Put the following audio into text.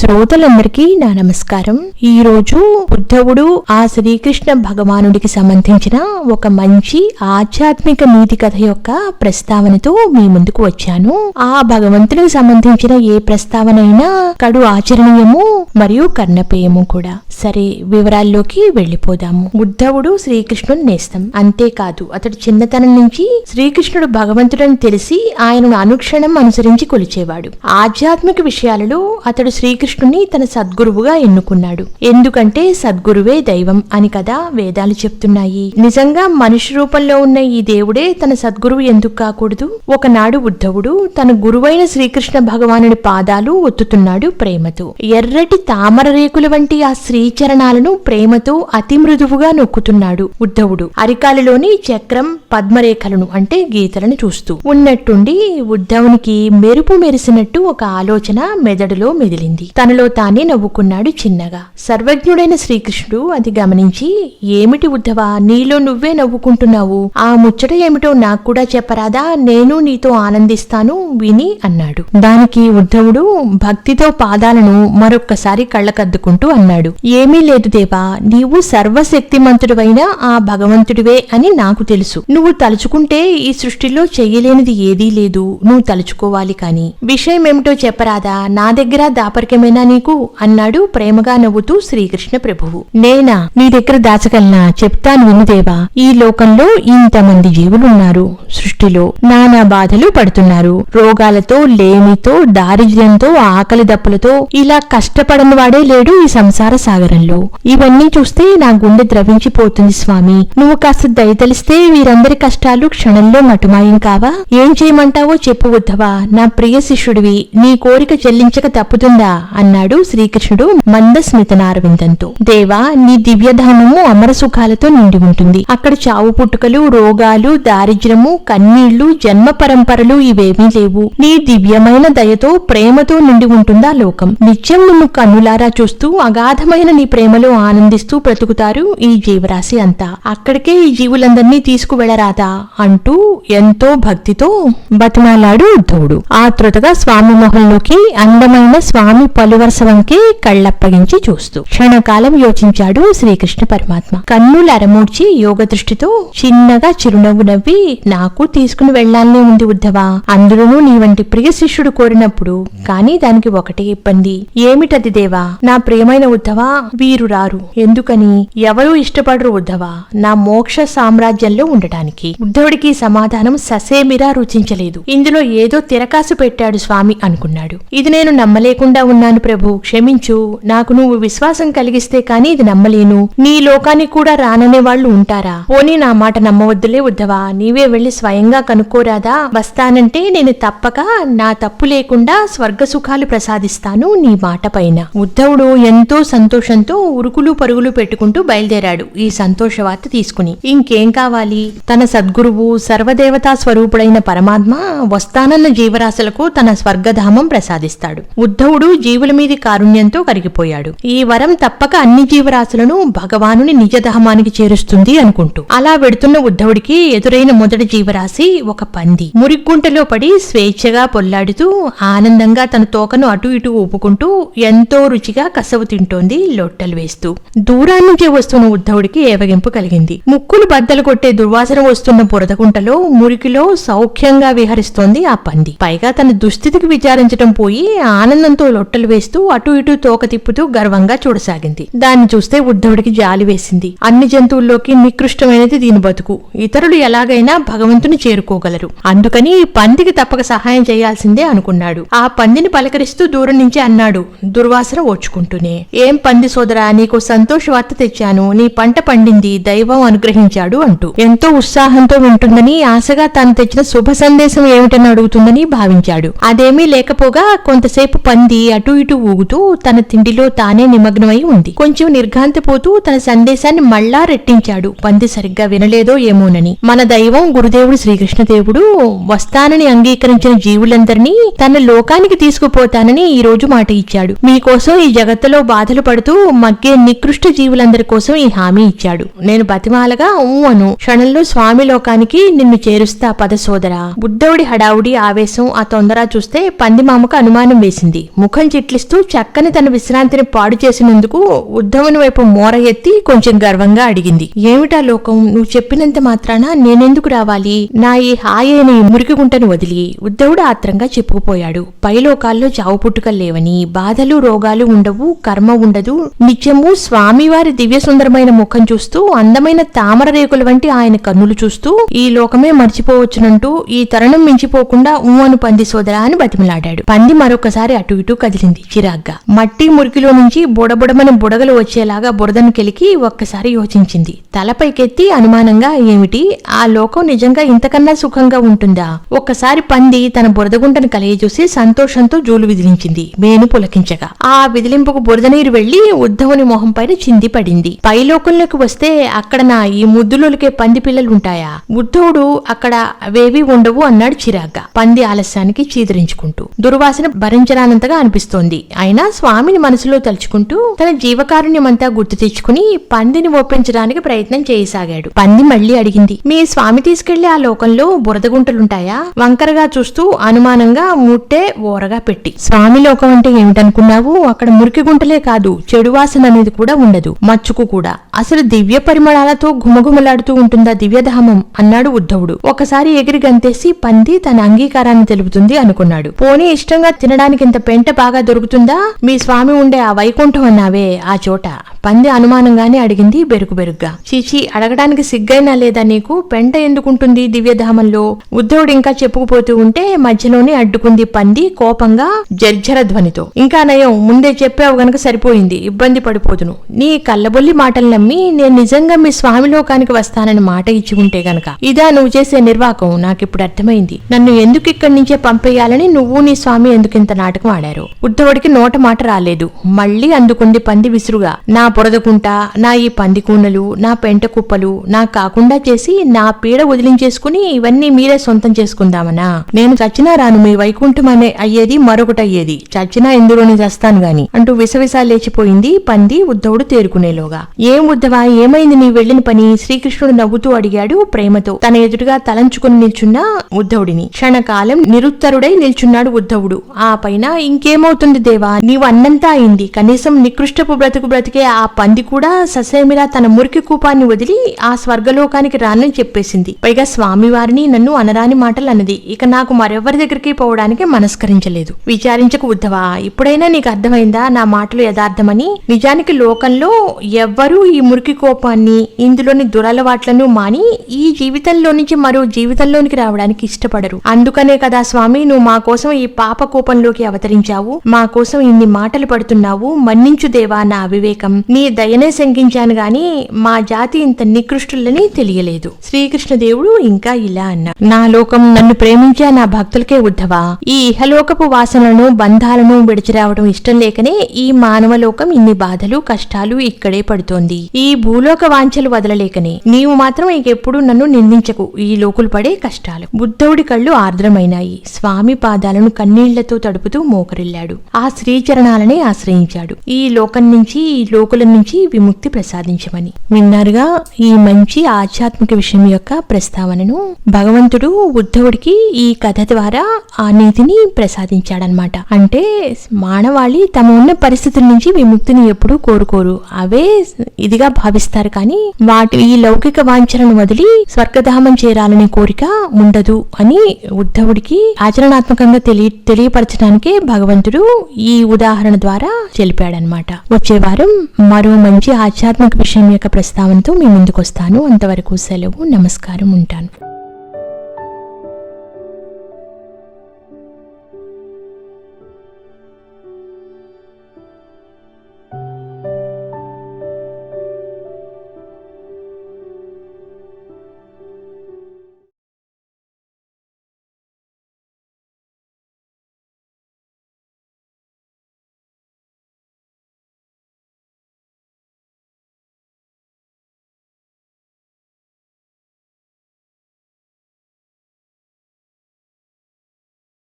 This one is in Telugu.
శ్రోతలందరికీ నా నమస్కారం. ఈ రోజు ఆ శ్రీకృష్ణ భగవానుడికి సంబంధించిన ఒక మంచి ఆధ్యాత్మిక నీతి కథ యొక్క ప్రస్తావనతో మీ ముందుకు వచ్చాను. ఆ భగవంతునికి సంబంధించిన ఏ ప్రస్తావనైనా కడు ఆచరణీయము మరియు కర్ణపేయము కూడా. సరే వివరాల్లోకి వెళ్ళిపోదాము. బుద్ధవుడు శ్రీకృష్ణుని నేస్తం. అంతేకాదు అతడు చిన్నతనం నుంచి శ్రీకృష్ణుడు భగవంతుడని తెలిసి ఆయనను అనుక్షణం అనుసరించి కొలిచేవాడు. ఆధ్యాత్మిక విషయాలలో అతడు శ్రీకృష్ణ శ్రీకృష్ణుని తన సద్గురువుగా ఎన్నుకున్నాడు. ఎందుకంటే సద్గురువే దైవం అని కదా వేదాలు చెప్తున్నాయి. నిజంగా మనిషి రూపంలో ఉన్న ఈ దేవుడే తన సద్గురువు ఎందుకు కాకూడదు? ఒకనాడు ఉద్ధవుడు తన గురువైన శ్రీకృష్ణ భగవానుడి పాదాలు ఒత్తుతున్నాడు ప్రేమతో. ఎర్రటి తామర రేకుల వంటి ఆ శ్రీచరణాలను ప్రేమతో అతి మృదువుగా నొక్కుతున్నాడు ఉద్ధవుడు. అరికాలిలోని చక్రం పద్మరేఖలను అంటే గీతలను చూస్తూ. ఉన్నట్టుండి ఉద్ధవునికి మెరుపు మెరిసినట్టు ఒక ఆలోచన మెదడులో మెదిలింది. తనలో తానే నవ్వుకున్నాడు చిన్నగా. సర్వజ్ఞుడైన శ్రీకృష్ణుడు అది గమనించి ఏమిటి ఉద్ధవా నీలో నువ్వే నవ్వుకుంటున్నావు? ఆ ముచ్చట ఏమిటో నాకు కూడా చెప్పరాదా? నేను నీతో ఆనందిస్తాను విని అన్నాడు. దానికి ఉద్ధవుడు భక్తితో పాదాలను మరొక్కసారి కళ్ళకద్దుకుంటూ అన్నాడు. ఏమీ లేదు దేవా నీవు సర్వశక్తిమంతుడివైన ఆ భగవంతుడివే అని నాకు తెలుసు. నువ్వు తలుచుకుంటే ఈ సృష్టిలో చెయ్యలేనిది ఏదీ లేదు. నువ్వు తలుచుకోవాలి కాని. విషయం ఏమిటో చెప్పరాదా? నా దగ్గర దాపరికమే నీకు? అన్నాడు ప్రేమగా నవ్వుతూ శ్రీకృష్ణ ప్రభువు. నేనా? నీ దగ్గర దాచగలనా? చెప్తాను వినుదేవా ఈ లోకంలో ఇంతమంది జీవులున్నారు. సృష్టిలో నానా బాధలు పడుతున్నారు. రోగాలతో లేమితో దారిద్ర్యంతో ఆకలి దప్పులతో ఇలా కష్టపడని వాడే లేడు ఈ సంసార సాగరంలో. ఇవన్నీ చూస్తే నా గుండె ద్రవించిపోతుంది స్వామి. నువ్వు కాస్త దయతలిస్తే వీరందరి కష్టాలు క్షణంలో మటుమాయం కావా? ఏం చేయమంటావో చెప్పు ఉద్ధవా నా ప్రియ శిష్యుడివి నీ కోరిక చెల్లించక తప్పుతుందా? అన్నాడు శ్రీకృష్ణుడు మందస్మితనారవిందంతో దేవా నీ దివ్యధామము అమర సుఖాలతో నిండి ఉంటుంది. అక్కడ చావు పుట్టుకలు రోగాలు దారిద్ర్యము కన్నీళ్ళు జన్మ పరంపరలు ఇవేమీ లేవు. నీ దివ్యమైన దయతో ప్రేమతో నిండి ఉంటుందా లోకం? నిత్యం నిన్ను కన్నులారా చూస్తూ అగాధమైన నీ ప్రేమలో ఆనందిస్తూ బ్రతుకుతారు ఈ జీవరాశి అంతా. అక్కడికే ఈ జీవులందరినీ తీసుకువెళ్ళరాదా అంటూ ఎంతో భక్తితో బతిమాలాడు ఉద్ధవుడు ఆతృతగా స్వామి మొహంలోకి అందమైన స్వామి పలువరస వంకే కళ్ళప్పగించి చూస్తూ క్షణకాలం యోచించాడు శ్రీకృష్ణ పరమాత్మ. కన్నులు అరమూడ్చి యోగ దృష్టితో చిన్నగా చిరునవ్వు నవ్వి నాకు తీసుకుని వెళ్ళాలనే ఉంది ఉద్ధవా? అందులోనూ నీ వంటి ప్రియ శిష్యుడు కోరినప్పుడు. కానీ దానికి ఒకటే ఇబ్బంది. ఏమిటది దేవా? నా ప్రియమైన ఉద్ధవా వీరు రారు ఎందుకని? ఎవరూ ఇష్టపడరు ఉద్ధవా? నా మోక్ష సామ్రాజ్యంలో ఉండటానికి. ఉద్ధవుడికి సమాధానం ససేమిరా రుచించలేదు. ఇందులో ఏదో తిరకాసు పెట్టాడు స్వామి అనుకున్నాడు. ఇది నేను నమ్మలేకుండా ఉన్నాను ప్రభు. క్షమించు నాకు నువ్వు విశ్వాసం కలిగిస్తే కానీ ఇది నమ్మలేను. నీ లోకానికి కూడా రాననే వాళ్ళు ఉంటారా? పోనీ నా మాట నమ్మవద్దులే ఉద్ధవా నీవే వెళ్ళి స్వయంగా కనుక్కోరాదా? వస్తానంటే నేను తప్పక నా తప్పు లేకుండా స్వర్గ సుఖాలు ప్రసాదిస్తాను నీ మాట పైన. ఉద్ధవుడు ఎంతో సంతోషంతో ఉరుకులు పరుగులు పెట్టుకుంటూ బయలుదేరాడు. ఈ సంతోష వార్త తీసుకుని. ఇంకేం కావాలి? తన సద్గురువు సర్వదేవతా స్వరూపుడైన పరమాత్మ వస్తానన్న జీవరాశులకు తన స్వర్గధామం ప్రసాదిస్తాడు. ఉద్ధవుడు జీవుల మీది కారుణ్యంతో కరిగిపోయాడు. ఈ వరం తప్పక అన్ని జీవరాశులను భగవానుని నిజధామానికి చేరుస్తుంది అనుకుంటూ. అలా వెడుతున్న ఉద్ధవుడికి ఎదురైన మొదటి జీవరాశి ఒక పంది. మురిగ్గుంటలో పడి స్వేచ్ఛగా పొల్లాడుతూ ఆనందంగా తన తోకను అటు ఇటు ఊపుకుంటూ ఎంతో రుచిగా కసవు తింటోంది లొట్టలు వేస్తూ. దూరాన్ని నుంచి వస్తున్న ఉద్ధవుడికి ఏవగింపు కలిగింది. ముక్కులు బద్దలు కొట్టే దుర్వాసన వస్తున్న బురదగుంటలో మురికిలో సౌఖ్యంగా విహరిస్తోంది ఆ పంది. పైగా తన దుస్థితికి విచారించడం పోయి ఆనందంతో లొట్టలు వేస్తూ అటు ఇటు తోక తిప్పుతూ గర్వంగా చూడసాగింది. దాన్ని చూస్తే ఉద్ధవుడికి జాలి వేసింది. అన్ని జంతువుల్లోకి నికృష్టమైనది దీని బతుకు. ఇతరులు ఎలాగైనా భగవంతుని చేరుకోగలరు. అందుకని ఈ పందికి తప్పక సహాయం చేయాల్సిందే అనుకున్నాడు. ఆ పందిని పలకరిస్తూ దూరం నుంచి అన్నాడు దుర్వాసన ఓచుకుంటూనే. ఏం పంది సోదరా నీకు సంతోష వార్త తెచ్చాను. నీ పంట పండింది దైవం అనుగ్రహించాడు అంటూ. ఎంతో ఉత్సాహంతో వింటుందని ఆశగా తాను తెచ్చిన శుభ సందేశం ఏమిటని అడుగుతుందని భావించాడు. అదేమీ లేకపోగా కొంతసేపు పంది అటు ఇటు ఊగుతూ తన తిండిలో తానే నిమగ్నమై ఉంది. కొంచెం నిర్ఘాంతపోతూ తన సందేశాన్ని మళ్ళా రెట్టించాడు. పంది సరిగ్గా వినలేదో ఏమోనని. మన దైవం గురుదేవుడు శ్రీకృష్ణదేవుడు వస్తానని అంగీకరించిన జీవులందరినీ తన లోకానికి తీసుకుపోతానని ఈ రోజు మాట ఇచ్చాడు. మీకోసం ఈ జగత్తులో బాధలు పడుతూ మగ్గే నికృష్ట జీవులందరి కోసం ఈ హామీ ఇచ్చాడు. నేను బతిమాలగా ఊ అను క్షణంలో స్వామి లోకానికి నిన్ను చేరుస్తా పద సోదరా. బుద్ధవుడి హడావుడి ఆవేశం ఆ తొందర చూస్తే పందిమామకు అనుమానం వేసింది. ముఖం చిట్లిస్తూ చక్కని తన విశ్రాంతిని పాడు చేసినందుకు ఉద్ధవుని వైపు మోర ఎత్తి కొంచెం గర్వంగా అడిగింది. ఏమిటా లోకం? నువ్వు చెప్పినంత మాత్రాన నేనెందుకు రావాలి? నా ఈ హాయైన ఈ మురికి గుంటను వదిలి ఉద్ధవుడు ఆత్రంగా చెప్పుకుపోయాడు. పైలోకాల్లో చావు పుట్టుకలు లేవని బాధలు రోగాలు ఉండవు కర్మ ఉండదు. నిత్యము స్వామివారి దివ్య సుందరమైన ముఖం చూస్తూ అందమైన తామర రేకుల వంటి ఆయన కన్నులు చూస్తూ ఈ లోకమే మర్చిపోవచ్చునంటూ ఈ తరుణం మించిపోకుండా ఊ అను పంది సోదరా అని బతిమలాడాడు. పంది మరొకసారి అటు ఇటు కదిలింది. చిరాగ్గా. మట్టి మురికిలో నుంచి బుడబుడమని బుడగలు వచ్చేలాగా బురదను కెలికి ఒక్కసారి యోచించింది. తలపైకెత్తి అనుమానంగా ఏమిటి? ఆ లోకం నిజంగా ఇంతకన్నా సుఖంగా ఉంటుందా? ఒక్కసారి పంది తన బురదగుంటను కలియజూసి సంతోషంతో జూలు విదిలించింది. మేను పులకించగా. ఆ విదిలింపుకు బురద నీరు వెళ్ళి ఉద్ధవుని మొహం పైన చింది పడింది. పైలోకంలోకి వస్తే అక్కడ నా ఈ ముద్దులొలికే పంది పిల్లలు ఉంటాయా ఉద్ధవుడు అక్కడ అవేవి ఉండవు అన్నాడు చిరాగ్గా. పంది ఆలస్యానికి చీదరించుకుంటూ. దుర్వాసన భరించరానంతగా అనిపిస్తోంది. అయినా స్వామిని మనసులో తలుచుకుంటూ తన జీవకారుణ్యమంతా గుర్తు తెచ్చుకుని పందిని ఒప్పించడానికి ప్రయత్నం చేయసాగాడు. పంది మళ్ళీ అడిగింది మీ స్వామి తీసుకెళ్ళి ఆ లోకంలో బురదగుంటలుంటాయా వంకరగా చూస్తూ అనుమానంగా ముట్టే ఓరగా పెట్టి. స్వామి లోకం అంటే ఏమిటనుకున్నావు? అక్కడ మురికి గుంటలే కాదు చెడు వాసన అనేది కూడా ఉండదు. మచ్చుకు కూడా. అసలు దివ్య పరిమళాలతో ఘుమఘుమలాడుతూ ఉంటుందా దివ్యధామం? అన్నాడు ఉద్ధవుడు. ఒకసారి ఎగిరి గంతేసి పంది తన అంగీకారాన్ని తెలుపుతుంది అనుకున్నాడు. పోనీ ఇష్టంగా తినడానికి ఇంత పెంట బాగా దొరుకుతుందా? మీ స్వామి ఉండే ఆ వైకుంఠం అన్నావే ఆ చోట. పంది అనుమానంగానే అడిగింది బెరుకు బెరుగ్గా. చీచి అడగడానికి సిగ్గైనా లేదా నీకు? పెంట ఎందుకుంటుంది దివ్యధామంలో? ఉద్ధవుడు ఇంకా చెప్పుకుపోతూ ఉంటే మధ్యలోనే అడ్డుకుంది పంది కోపంగా జర్జర ధ్వనితో. ఇంకా నయం ముందే చెప్పావు గనక సరిపోయింది ఇబ్బంది పడిపోతును నీ కళ్ళబొల్లి మాటలు నమ్మి నేను నిజంగా మీ స్వామి లోకానికి వస్తానని మాట ఇచ్చి ఉంటే గనక. ఇదా నువ్వు చేసే నిర్వాకం నాకిప్పుడు అర్థమైంది. నన్ను ఎందుకు ఇక్కడి నుంచే పంపేయాలని నువ్వు నీ స్వామి ఎందుకు ఇంత నాటకం ఆడారు? ఉద్ధవుడికి నోట మాట రాలేదు. మళ్ళీ అందుకుంది పంది విసురుగా. నా పొరదకుంట నా ఈ పంది కూనలు నా పెంట కుప్పలు నా కాకుండా చేసి నా పీడ వదిలించేసుకుని ఇవన్నీ మీరే సొంతం చేసుకుందామనా? నేను చచ్చినా రాను మీ వైకుంఠం అనే అయ్యేది మరొకటి అయ్యేది. చచ్చినా ఎందులోని చస్తాను గాని అంటూ విసవిస లేచిపోయింది పంది ఉద్ధవుడు తేరుకునేలోగా. ఏం ఉద్ధవా ఏమైంది నీ వెళ్ళిన పని? శ్రీకృష్ణుడు నవ్వుతూ అడిగాడు ప్రేమతో. తన ఎదురుగా తలంచుకుని నిల్చున్న ఉద్ధవుడిని క్షణకాలం నిరుత్తరుడై నిల్చున్నాడు ఉద్ధవుడు ఆ పైన ఇంకేమవుతుంది? దేవా నీవు అన్నంతా అయింది. కనీసం నికృష్టపు బ్రతుకు బ్రతికే ఆ పంది కూడా ససేమిరా తన మురికి కూపాన్ని వదిలి ఆ స్వర్గలోకానికి రానని చెప్పేసింది. పైగా స్వామివారిని నన్ను అనరాని మాటలు అన్నది ఇక నాకు మరెవరి దగ్గరికి పోవడానికి మనస్కరించలేదు. విచారించకు ఉద్ధవా ఇప్పుడైనా నీకు అర్థమైందా నా మాటలు యథార్థమని? నిజానికి లోకంలో ఎవ్వరూ ఈ మురికి కోపాన్ని ఇందులోని దురలవాట్లను మాని ఈ జీవితంలో నుంచి మరో జీవితంలోనికి రావడానికి ఇష్టపడరు. అందుకనే కదా స్వామి నువ్వు మా కోసం ఈ పాప కోపంలోకి అవతరించావు. మా కోసం ఇన్ని మాటలు పడుతున్నావు మన్నించు దేవా నా అవివేకం నీ దయనే శంకించాను గాని మా జాతి ఇంత నికృష్టులని తెలియలేదు. శ్రీకృష్ణదేవుడు ఇంకా ఇలా అన్నా నా లోకం నన్ను ప్రేమించే నా భక్తులకే ఉద్ధవా? ఈ ఇహలోకపు వాసనలను బంధాలను విడిచిరావడం ఇష్టం లేకనే ఈ మానవ లోకం ఇన్ని బాధలు కష్టాలు ఇక్కడే పడుతోంది. ఈ భూలోక వాంఛలు వదలలేకనే. నీవు మాత్రం ఇంకెప్పుడు నన్ను నిందించకు. ఈ లోకులు పడే కష్టాలు. బుద్ధవుడి కళ్ళు ఆర్ద్రమైనాయి. స్వామి పాదాలను కన్నీళ్ళతో తడుపుతూ మోకరిల్లాడు. ఆ శ్రీచరణాలనే ఆశ్రయించాడు. ఈ లోకం నుంచి ఈ లోకుల నుంచి విముక్తి ప్రసాదించమని. విన్నారుగా ఈ మంచి ఆధ్యాత్మిక విషయం యొక్క ప్రస్తావనను భగవంతుడు ఉద్ధవుడికి ఈ కథ ద్వారా ఆ నీతిని ప్రసాదించాడనమాట అంటే మానవాళి తమ ఉన్న పరిస్థితుల నుంచి విముక్తిని ఎప్పుడూ కోరుకోరు. అవే ఇదిగా భావిస్తారు కానీ వాటి ఈ లౌకిక వాంఛలను వదిలి స్వర్గధామం చేరాలనే కోరిక ఉండదు అని ఉద్ధవుడికి ఆచరణాత్మకంగా తెలియ తెలియపరచడానికే భగవంతుడు ఈ ఉదాహరణ ద్వారా తెలిపాడనమాట. వచ్చే వారం మరో మంచి ఆధ్యాత్మిక విషయం యొక్క ప్రస్తావనతో మీ ముందుకు వస్తాను అంతవరకు సెలవు నమస్కారం ఉంటాను.